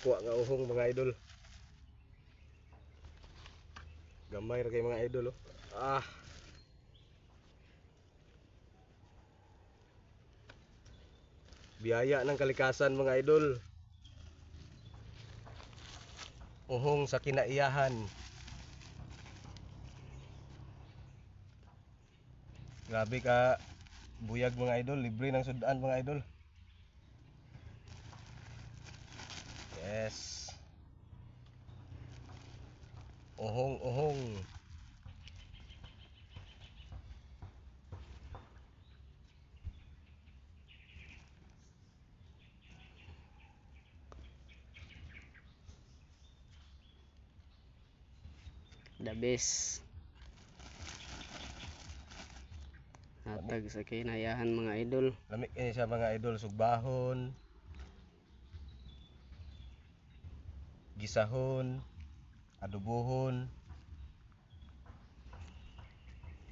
nakuha nga uhong mga idol. Gamay ra kay mga idol oh. Ah. Biyaya ng kalikasan mga idol. Uhong sa kinaiyahan. Grabe ka buyag mga idol, libre ng sudan mga idol. Yes. Uhong, uhong. The best. Hatag sa kinayahan mga idol. Lamig ini siya mga idol, sugbahon. Gisahon, adobohon.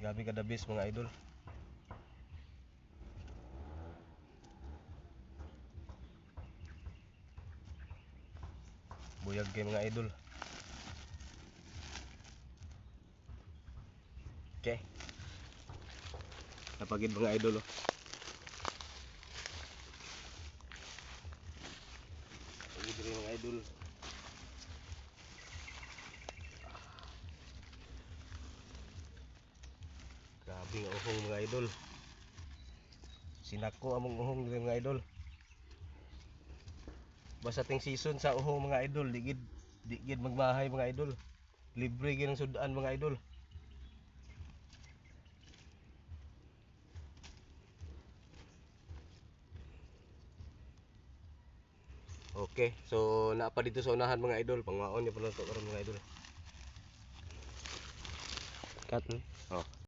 Grabe ka the best mga idol. Buyag kay mga idol. Okay. Napagid mga idol oh. Napagid mga. Grabe nga uhong mga idol. Sinako among uhong mga idol. Basta ting season sa uhong mga idol, digid digid magmahay mga idol. Libre gyud ang sudan mga idol. Okay, so naa pa dito sa unahan mga idol, pangwaon niyo pa lang to karon mga idol. Cut. no? Oh.